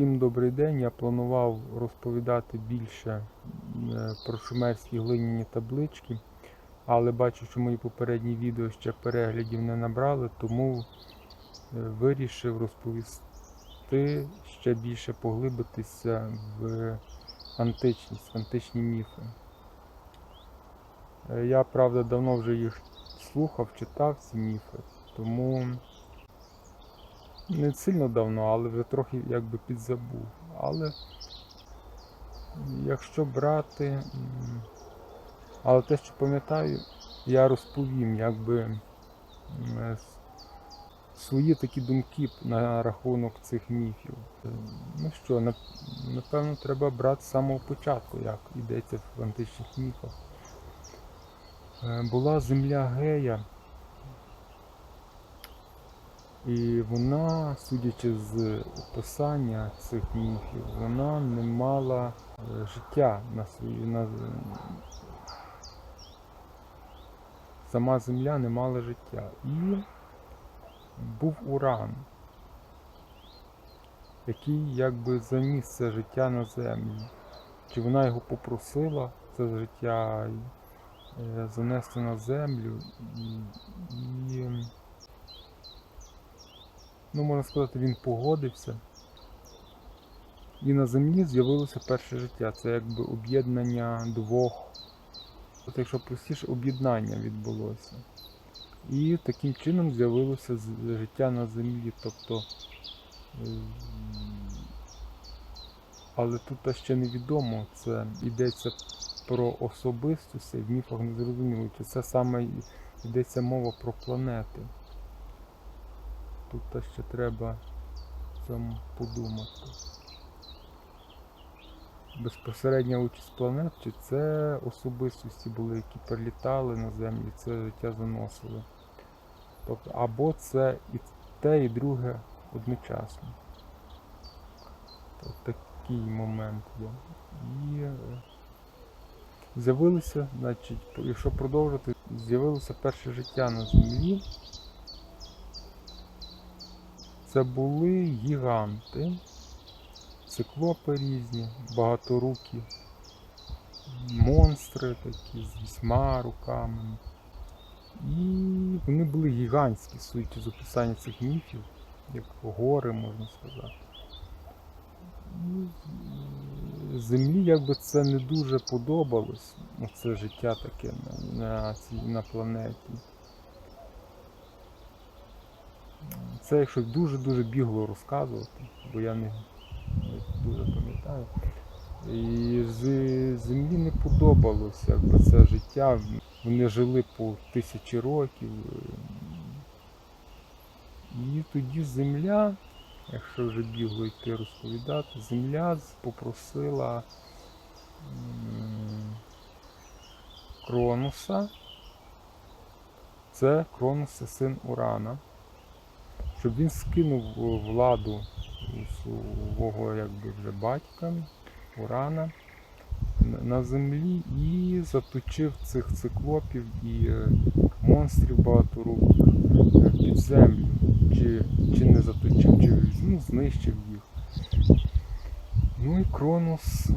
Всім добрий день. Я планував розповідати більше е, про шумерські глиняні таблички, але бачу, що мої попередні відео ще переглядів не набрали, тому е, вирішив розповісти ще більше поглибитися в античність, в античні міфи. Е, Я, правда, давно вже їх слухав, читав ці міфи, тому не сильно давно, але вже трохи якби підзабув. Але якщо брати, але те, що пам'ятаю, я розповім, якби свої такі думки на рахунок цих міфів. Ну що, напевно, треба брати з самого початку, як йдеться в античних міфах. Е, Була земля Гея, і вона, судячи з описання цих міфів, вона не мала е, життя на свої. На... Сама земля не мала життя. І був уран, який якби заніс це життя на землю. Чи вона його попросила, це життя е, занести на землю і, ну, можна сказати, він погодився. І на землі з'явилося перше життя. Це якби об'єднання двох. От якщо простіше, об'єднання відбулося. І таким чином з'явилося життя на землі. Тобто. е, Але тут ще невідомо, це йдеться про особистості, в міфах не зрозуміло, чи це саме йдеться мова про планети. Тут та ще треба цьому подумати. Безпосередня участь планет, чи це особистості були, які прилітали на землю, це життя заносили. Тобто, або це і те, і друге одночасно. Тобто, такий момент є. І е, з'явилося, значить, якщо продовжити, з'явилося перше життя на землі. Це були гіганти, циклопи різні, багаторукі, монстри такі з вісьма руками. І вони були гігантські, судячи з описання цих міфів, як гори, можна сказати. Землі якби це не дуже подобалось, це життя таке на, на, цій, на планеті. Це якщо дуже-дуже бігло розказувати, бо я не, дуже пам'ятаю. І з землі не подобалося якби це життя. Вони жили по тисячі років. І тоді земля, якщо вже бігло йти розповідати, земля попросила Кронуса. Це Кронус син Урана щоб він скинув е, владу свого якби вже батька Урана на- землі і заточив цих циклопів і е, монстрів багаторуких е, під землю. Чи, чи не заточив, чи ну, знищив їх. Ну і Кронос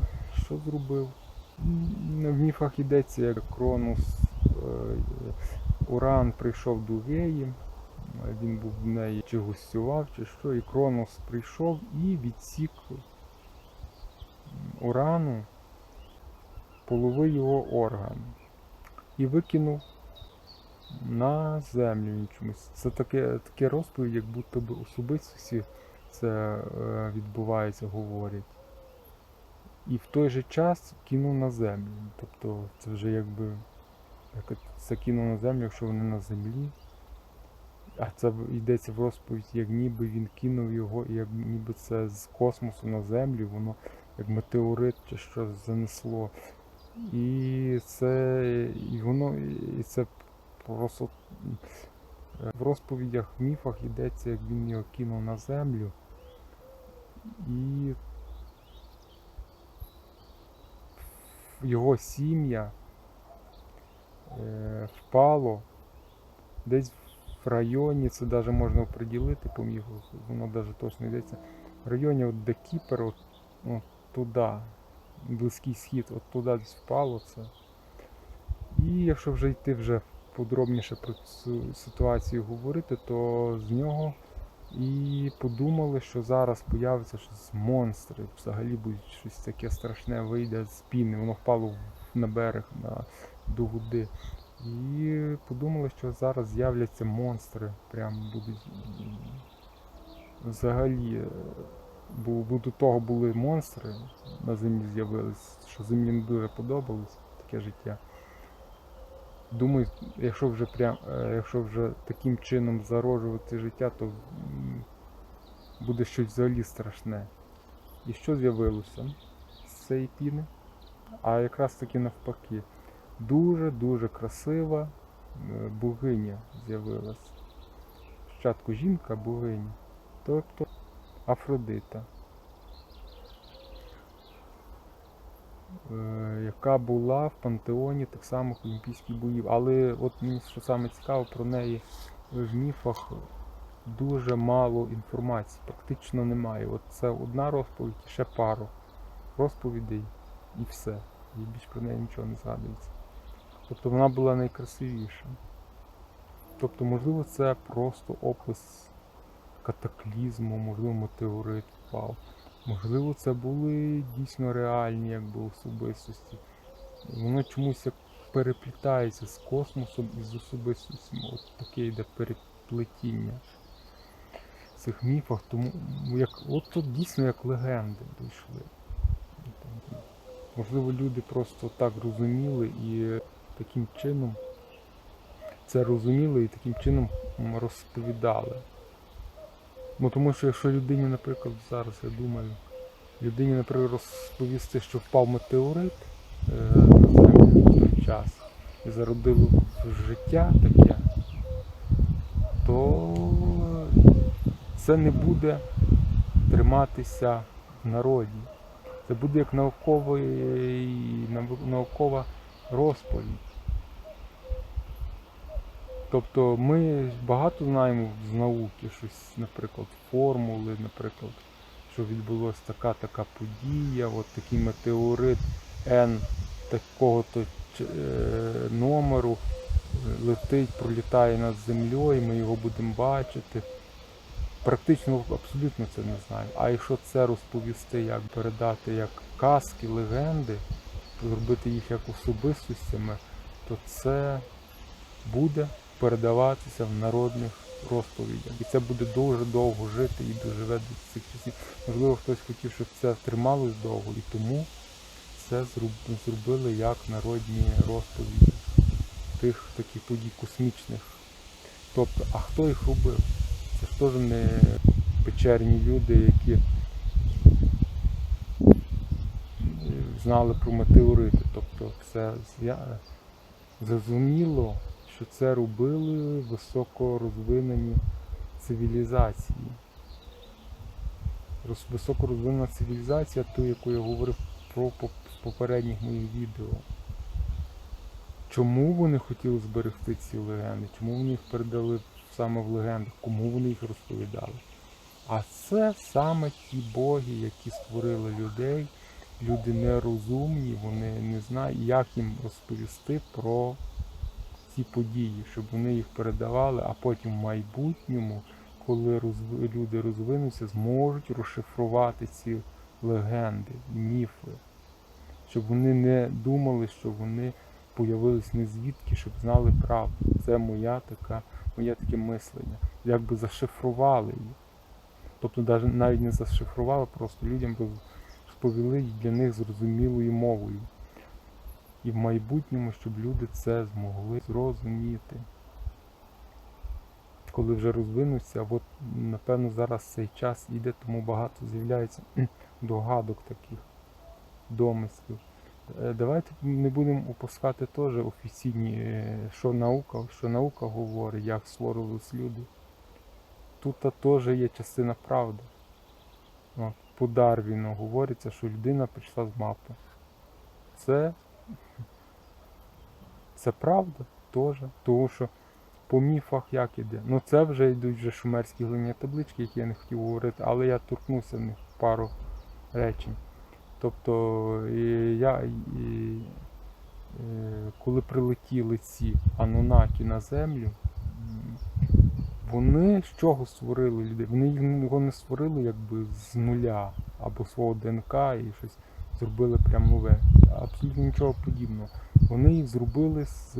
що зробив? В міфах йдеться, як Кронос Уран прийшов до Геї, він був в неї чи гостював, чи що, і Кронос прийшов і відсік урану полови його орган і викинув на землю чомусь. Це таке, таке розповідь, як будто би особистості це е, відбувається, говорять. І в той же час кинув на землю. Тобто це вже якби як це кинув на землю, якщо вони на землі. А це йдеться в розповідь, як ніби він кинув його, і як ніби це з космосу на землю, воно як метеорит чи щось занесло. І це, і воно, і це просто е, в розповідях, в міфах йдеться, як він його кинув на землю. І його сім'я е, впало десь в районі, це навіть можна оприділити по міфу, воно навіть точно йдеться, В районі от де Кіпер, от, от туди, Близький схід, от туди десь впало це. І якщо вже йти вже подробніше про цю ситуацію говорити, то з нього і подумали, що зараз появиться щось монстри, взагалі буде щось таке страшне вийде з піни, воно впало на берег на, до води. І подумали, що зараз з'являться монстри, прям будуть взагалі. е, Бо, до того були монстри на землі з'явились, що землі не дуже подобалось таке життя. Думаю, якщо вже прям, е, якщо вже таким чином зароджувати життя, то буде щось взагалі страшне. І що з'явилося з цієї піни? А якраз таки навпаки. Дуже-дуже красива е, богиня з'явилась. Спочатку жінка богиня, тобто Афродита. е, яка була в пантеоні так само Олімпійських боїв. Але от мені що саме цікаво про неї в міфах дуже мало інформації, практично немає. От це одна розповідь, ще пару розповідей і все. І більш про неї нічого не згадується. Тобто вона була найкрасивіша. Тобто, можливо, це просто опис катаклізму, можливо, метеорит впав. Можливо, це були дійсно реальні якби, особистості. Воно чомусь як переплітається з космосом і з особистостями. От таке йде переплетіння в цих міфах. Тому як, от тут дійсно як легенди дійшли. Можливо, люди просто так розуміли і таким чином це розуміли і таким чином розповідали. Бо тому що якщо людині, наприклад, зараз я думаю, людині, наприклад, розповісти, що впав метеорит е, в той час і зародило життя таке, то це не буде триматися в народі. Це буде як науковий, наукова розповідь. Тобто ми багато знаємо з науки, щось, наприклад, формули, наприклад, що відбулася така така подія, от такий метеорит N такого-то е, номеру летить, пролітає над землею, ми його будемо бачити. Практично абсолютно це не знаю. А якщо це розповісти, як передати як казки, легенди, зробити їх як особистостями, то це буде передаватися в народних розповідях. І це буде дуже довго жити і доживе до цих часів. Можливо, хтось хотів, щоб це трималось довго, і тому це зробили як народні розповіді тих таких подій космічних. Тобто, а хто їх робив? Це ж теж не печерні люди, які знали про метеорити. Тобто це зрозуміло, що це робили високорозвинені цивілізації. Роз- Високорозвинена цивілізація, ту, яку я говорив про попередніх моїх відео. Чому вони хотіли зберегти ці легенди? Чому вони їх передали саме в легендах? Кому вони їх розповідали? А це саме ті боги, які створили людей. Люди нерозумні, вони не знають, як їм розповісти про ці події, щоб вони їх передавали, а потім в майбутньому, коли люди розвинуться, зможуть розшифрувати ці легенди, міфи, щоб вони не думали, що вони появились не звідки, щоб знали правду. Це моя така, моє таке мислення. Якби зашифрували їх. Тобто навіть не зашифрували, просто людям роз- розповіли для них зрозумілою мовою. І в майбутньому, щоб люди це змогли зрозуміти. Коли вже розвинуться, от напевно зараз цей час іде, тому багато з'являється догадок таких, домислів. Е, Давайте не будемо опускати теж офіційні, е, що наука, що наука говорить, як створились люди. Тут теж є частина правди. От, по Дарвіну говориться, що людина прийшла з мапи. Це, це правда теж. Тому що по міфах як іде. Ну це вже йдуть вже шумерські глиняні таблички, які я не хотів говорити, але я торкнувся в них пару речень. Тобто і я, і, е, коли прилетіли ці анунаки на землю, вони з чого створили людей? Вони його не створили якби з нуля або свого ДНК і щось зробили прям нове. Абсолютно нічого подібного. Вони їх зробили з.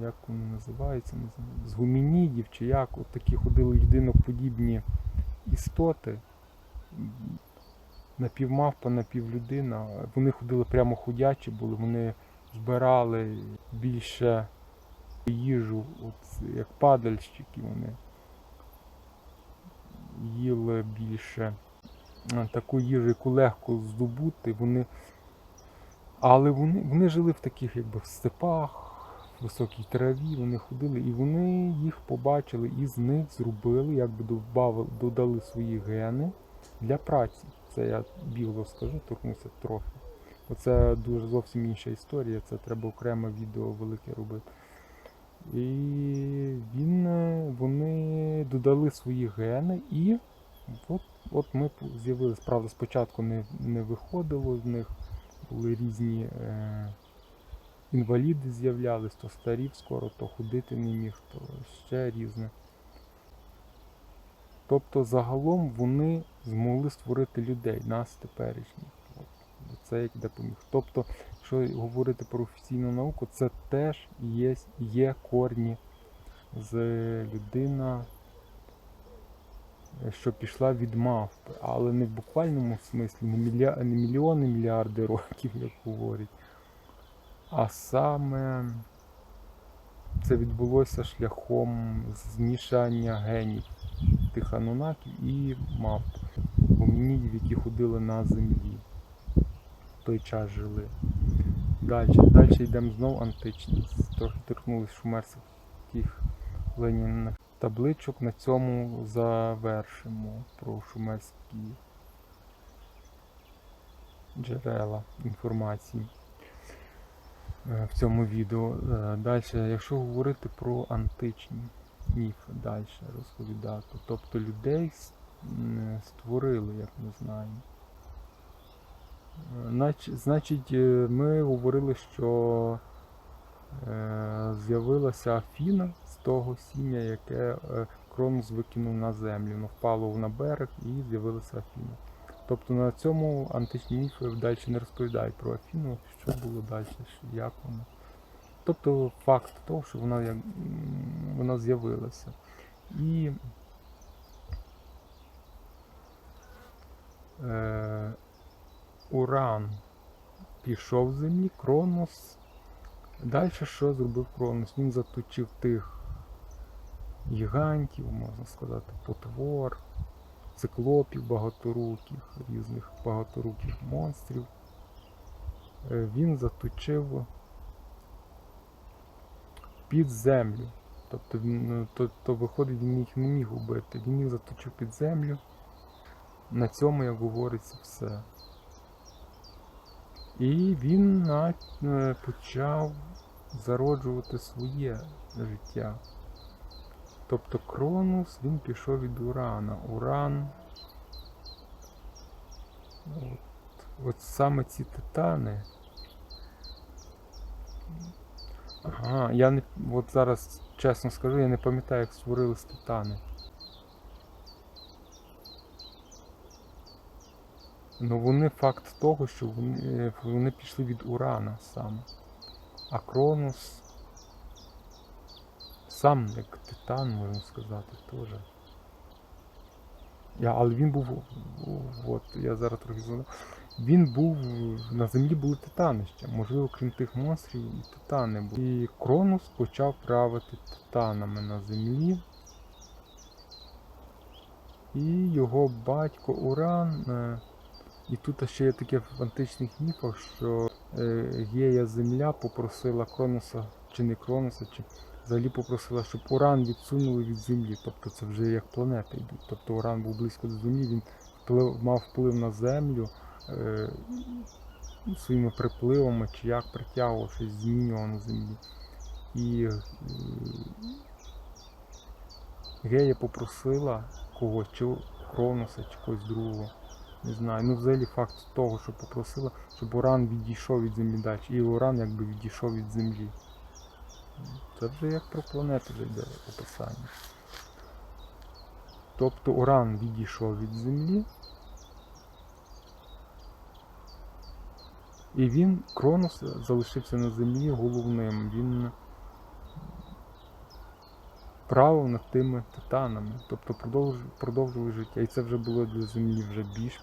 Як вони називаються? З гумінідів чи як, от такі ходили людиноподібні істоти. Напівмавпа, напівлюдина. Вони ходили прямо ходячі були, вони збирали більше їжу, от, як падальщики вони їли більше е, таку їжу, яку легко здобути. Вони... Але вони, вони жили в таких якби в степах, в високій траві, вони ходили, і вони їх побачили і з них зробили, якби добавили, додали свої гени для праці. Це я бігло скажу, торкнуся трохи. Оце дуже зовсім інша історія, це треба окреме відео велике робити. І він, е, вони додали свої гени і от, от ми з'явились. Правда, спочатку не, не виходило з них, були різні е, інваліди з'являлись, то старів скоро, то ходити не міг, то ще різне. Тобто загалом вони змогли створити людей, нас теперішніх. Це як допоміг. Тобто, якщо говорити про офіційну науку, це теж є, є корні. З людина, е, що пішла від мавпи, але не в буквальному смислі, не, мілья... не мільйони, мільярди років, як говорять, а саме це відбулося шляхом змішання генів тих анунаків і мавп, гомінідів, які ходили на землі. Той час жили. Далі, далі йдемо знову античність. Трохи торкнулись шумерських глиняних табличок. На цьому завершимо про шумерські джерела інформації е, в цьому відео. Далі, якщо говорити про античні міфи, далі розповідати. Тобто людей створили, як ми знаємо. Нач- Значить, е, ми говорили, що е, з'явилася Афіна з того сім'я, яке е, Кронос викинув на землю. Воно впало на берег і з'явилася Афіна. Тобто на цьому античні міфи далі не розповідають про Афіну, що було далі, як вона. Тобто факт того, що вона, вона з'явилася. І е, Уран пішов з землі, Кронос. Далі що зробив Кронос? Він заточив тих гігантів, можна сказати, потвор, циклопів багаторуких, різних багаторуких монстрів. Е, Він заточив під землю. Тобто він, ну, то, то виходить, він їх не міг убити. Він їх заточив під землю. На цьому, як говориться, все. І він е, почав зароджувати своє життя. Тобто Кронус він пішов від Урана. Уран. От, от саме ці титани. Ага, я не. От зараз чесно скажу, я не пам'ятаю, як створились титани. Ну вони факт того, що вони, е, вони пішли від Урана саме. А Кронос сам як титан, можна сказати, теж. Я, але він був. От, я зараз трохи згадав. Він був. На землі були титани ще. Можливо, крім тих монстрів, і титани були. І Кронос почав правити титанами на землі. І його батько Уран. І тут ще є таке в античних міфах, що е, Гея Земля попросила Кроноса, чи не Кроноса, чи взагалі попросила, щоб Уран відсунули від землі. Тобто це вже як планети йдуть. Тобто Уран був близько до землі, він вплив, мав вплив на землю е, своїми припливами, чи як притягував щось змінював на землі. І е, Гея попросила когось, чи Кроноса, чи когось другого. Не знаю. Ну, взагалі факт того, що попросила, щоб Уран відійшов від землі далі. І Уран якби відійшов від землі. Це вже як про планету вже йде описання. Тобто Уран відійшов від землі. І він, Кронос, залишився на землі головним. Він правив над тими титанами, тобто продовж, продовжували життя. І це вже було для землі вже більш.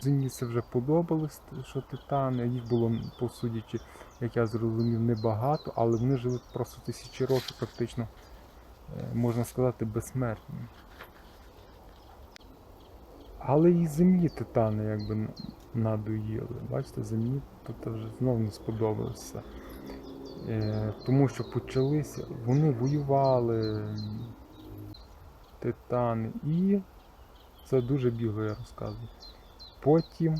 Землі це вже подобалось, що титани. Їх було, по судячи, як я зрозумів, небагато, але вони жили просто тисячі років, практично, е, можна сказати, безсмертні. Але і землі титани якби надоїли. Бачите, землі тут вже знову не сподобалося. Е, тому що почалися, вони воювали титани і це дуже бігло я розказую. Потім,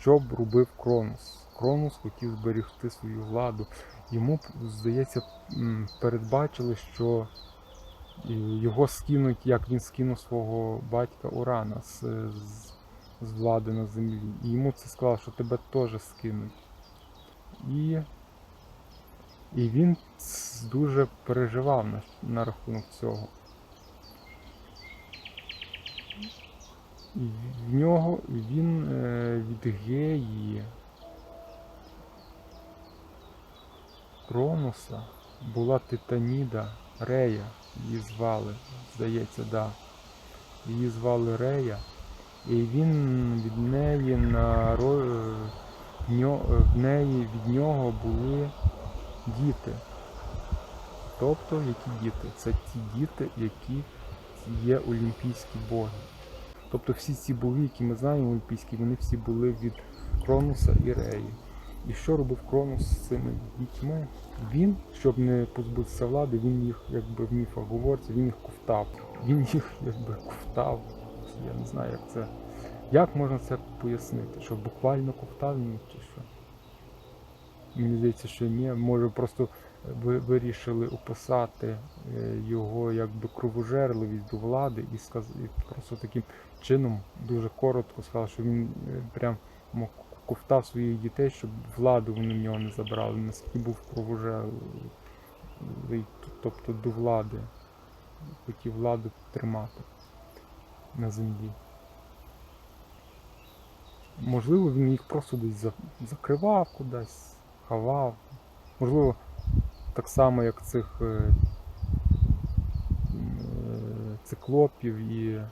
що б робив Кронос? Кронос хотів зберегти свою владу. Йому, здається, передбачили, що е, його скинуть, як він скинув свого батька Урана з, з, з влади на землі. І йому це сказали, що тебе теж скинуть. І, і він дуже переживав на, на рахунок цього. І в нього він е, від геї Кронуса була Титаніда Рея, її звали, здається, да. Її звали Рея, і він від неї наро... е, в ньо- в неї від нього були діти. Тобто, які діти? Це ті діти, які є олімпійські боги. Тобто всі ці боги, які ми знаємо олімпійські, вони всі були від Кронуса і Реї. І що робив Кронус з цими дітьми? Він, щоб не позбутися влади, він їх, якби в міфах говориться, він їх ковтав. Він їх якби ковтав. Я не знаю, як це. Як можна це пояснити? Що буквально ковтав він чи що? Мені здається, що ні. Може просто ви вирішили описати е, його якби кровожерливість до влади і сказ... і просто таким чином дуже коротко сказав, що він е, прям ковтав своїх дітей, щоб владу вони в нього не забрали, наскільки був кровожерливий, тобто до влади, хотів владу тримати на землі. Можливо, він їх просто десь закривав кудись, ховав. Можливо, так само, як цих е, е, циклопів і,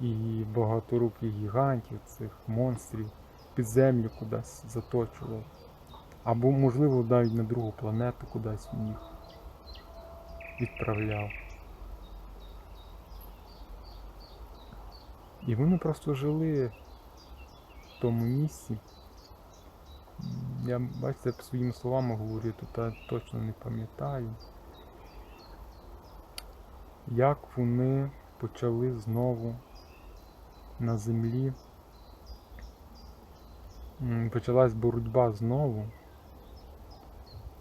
і багаторуких гігантів, цих монстрів під землю кудись заточував. Або, можливо, навіть на другу планету кудись він їх відправляв. І вони просто жили в тому місці. Я, бачите, своїми словами говорю, тут я точно не пам'ятаю. Як вони почали знову на землі. Почалась боротьба знову.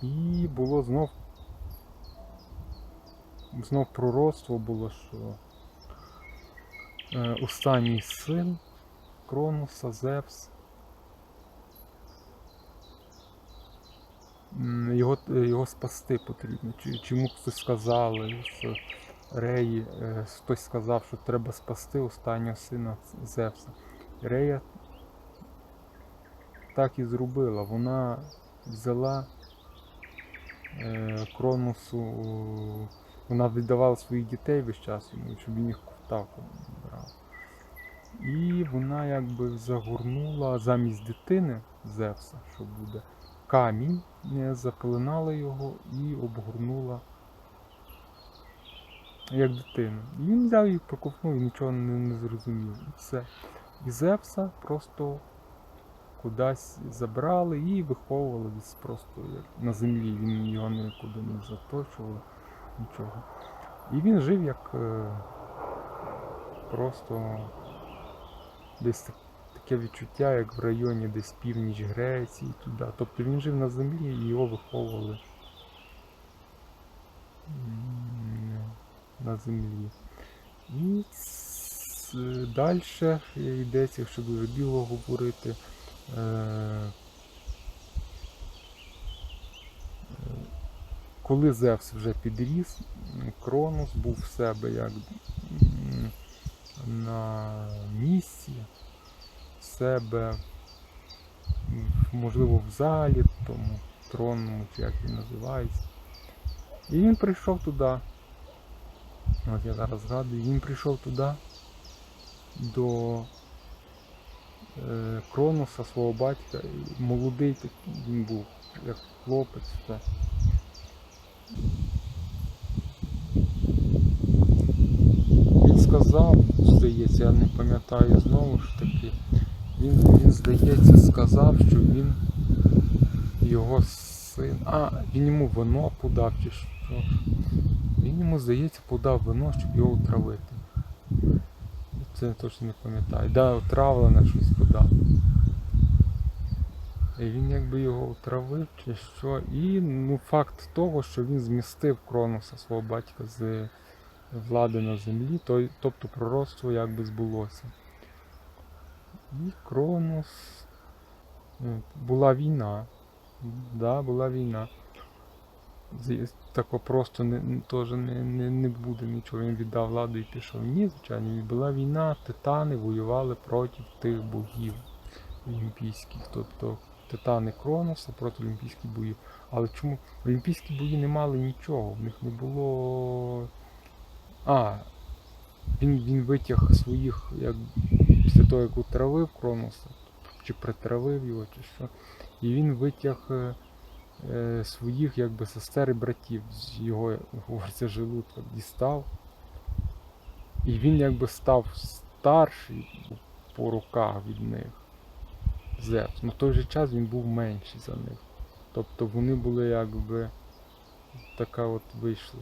І було знов знов пророцтво було, що е, останній син Кронуса, Зевс. Його, його спасти потрібно. Чому хтось сказали, що Реї, е, хтось сказав, що треба спасти останнього сина Зевса. Рея так і зробила. Вона взяла е, Кронусу, вона віддавала своїх дітей весь час щоб він їх ковтав брав. І вона якби загорнула замість дитини Зевса, що буде, камінь, не запеленала його і обгорнула як дитину. І він взяв її, проковтнув і нічого не, не зрозумів. І все. І Зевса просто кудись забрали і виховували десь просто як на землі. Він його нікуди не заточував, нічого. І він жив як е, просто десь так- таке відчуття, як в районі десь північ Греції, туди. Тобто він жив на землі і його виховували на землі. І далі йдеться, якщо дуже біло говорити. Е, е, коли Зевс вже підріс, Кронос був в себе як на місці, себе, можливо, в залі, тому тронному, чи як він називається. І він прийшов туди. От я зараз згадую, він прийшов туди до е, Кроноса, свого батька. Молодий такий він був, як хлопець. Все. Він сказав, здається, я не пам'ятаю знову ж таки. Він, він здається, сказав, що він його син. А, він йому вино подав чи що. Він йому, здається, подав вино, щоб його отравити. Це я точно не пам'ятаю. Да, отравлене щось подав. І він якби його отравив чи що. І ну, факт того, що він змістив Кроноса, свого батька, з влади на землі, то, тобто пророцтво якби збулося. І Кронос. ну, Була війна. Да, була війна. Тако просто не- теж не, не, не буде нічого. Він віддав владу і пішов. Ні, звичайно, була війна, титани воювали проти тих богів олімпійських. Тобто титани Кроноса проти олімпійських боїв. Але чому? Олімпійські бої не мали нічого, в них не було. А, він, він витяг своїх, як після того, як утравив Кроноса, чи притравив його, чи що. І він витяг е, е, своїх якби сестер і братів з його, говориться, желудка дістав. І він якби став старший по руках від них. Зевс. В той же час він був менший за них. Тобто вони були якби така от вийшла.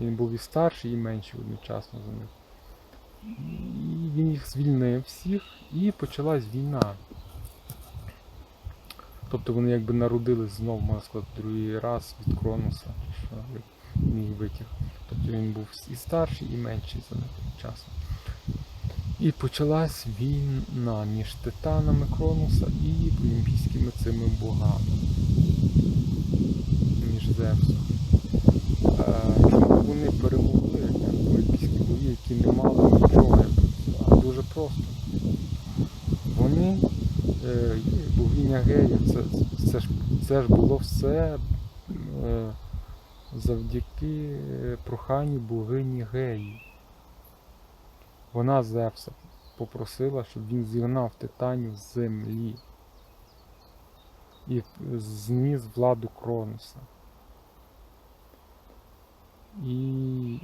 Він був і старший, і менший одночасно за них. Він їх звільнив всіх, і почалась війна. Тобто вони якби народились знов, можна сказати, другий раз від Кроноса, що їх витяг. Тобто він був і старший, і менший за часом. І почалась війна між титанами Кроноса і олімпійськими цими богами. Між Зевсом. Е, Чому вони перемогли як олімпійські бої, які не мали нічого? А дуже просто. Вони, е, богиня Гея, це, це, ж, це ж було все е, завдяки е, проханню богині Геї. Вона Зевса попросила, щоб він зігнав титанів з землі і зніс владу Кроноса. І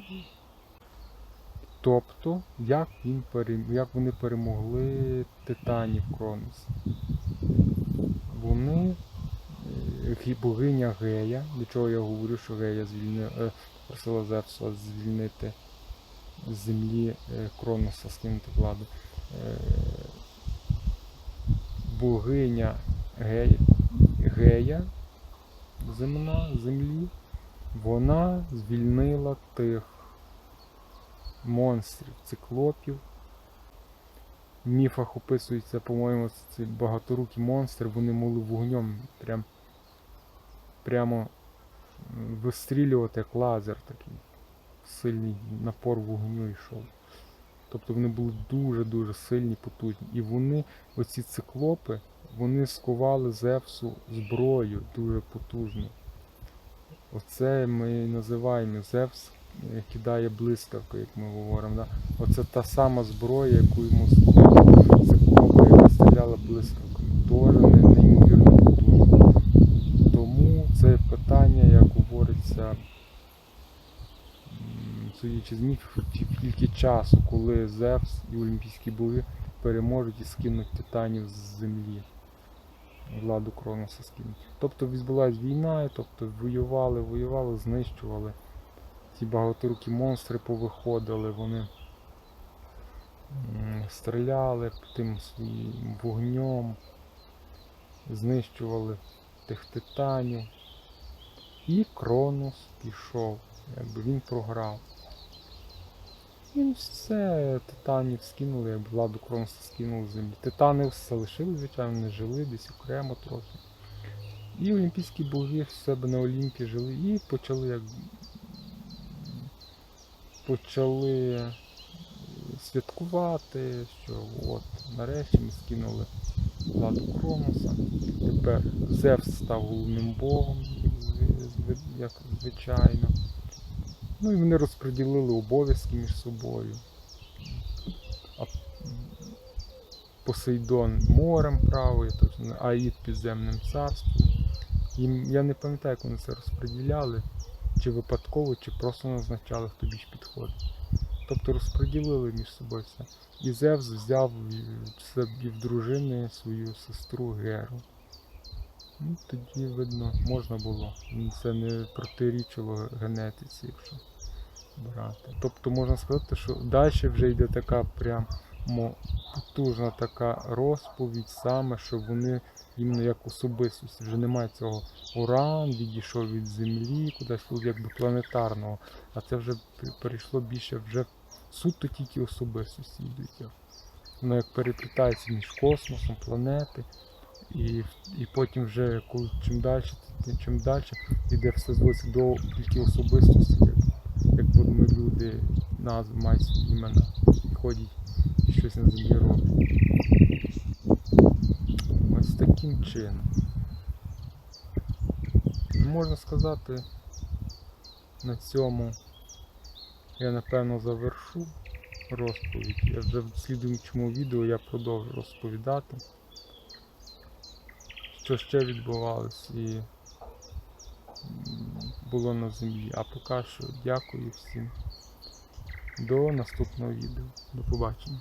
тобто, як, він як вони перемогли титанів Кроноса? Вони, е, богиня Гея, для чого я говорю, що Гея звільни... е, просила Зевса звільнити з землі е, Кроноса, скинути владу. Богиня Гея, Гея земна, землі, вона звільнила тих монстрів, циклопів. В міфах описується, по-моєму, ці багаторукі монстри, вони могли вогнем прям, прямо вистрілювати як лазер такий. Сильний напор вогню йшов. Тобто вони були дуже-дуже сильні, потужні. І вони, оці циклопи, вони скували Зевсу зброю дуже потужну. Оце ми і називаємо Зевс кидає блискавку, як ми говоримо. Да? Оце та сама зброя, яку йому яка стріляла блискавками. Дуже не- неймовірно потужно. Тому це питання, як говориться, судячи з міфів, тільки часу, коли Зевс і Олімпійські боги переможуть і скинуть титанів з землі. Владу Кроноса скинуть. Тобто відбулась війна, тобто воювали, воювали, знищували. Ті багаторукі монстри повиходили, вони стріляли тим своїм вогнем, знищували тих титанів. І Кронос пішов, якби він програв. Він все, титанів скинули, якби владу Кроноса скинули з землі. Титани все лишили, звичайно, не жили десь окремо трохи. І олімпійські боги в себе на Олімпі жили і почали як почали святкувати, що от нарешті ми скинули владу Кроноса. Тепер Зевс став головним богом, як звичайно. Ну і вони розподілили обов'язки між собою. А Посейдон морем правий, тобто Аїд підземним царством. Їм, я не пам'ятаю, як вони це розподіляли, чи випадково, чи просто назначали, хто більш підходить. Тобто розподілили між собою все. І Зевс взяв собі в дружини свою сестру Геру. Ну, тоді, видно, можна було. Це не протирічило генетиці, якщо брати. Тобто можна сказати, що далі вже йде така прямо потужна така розповідь саме, що вони іменно як особистості. Вже немає цього уран, відійшов від землі, кудись якби планетарного, а це вже перейшло більше вже суто тільки особистості йдуть. Воно як переплітається між космосом, планети. І, і потім вже коли чим далі, чим далі йде все зводиться до тільки особистості, як, як ми люди назви мають імена і ходять щось на землі роблять. Ось таким чином. Можна сказати, на цьому я напевно завершу розповідь. Я вже в слідуючому відео я продовжу розповідати, що ще відбувалось і було на землі. А поки що дякую всім. До наступного відео. До побачення.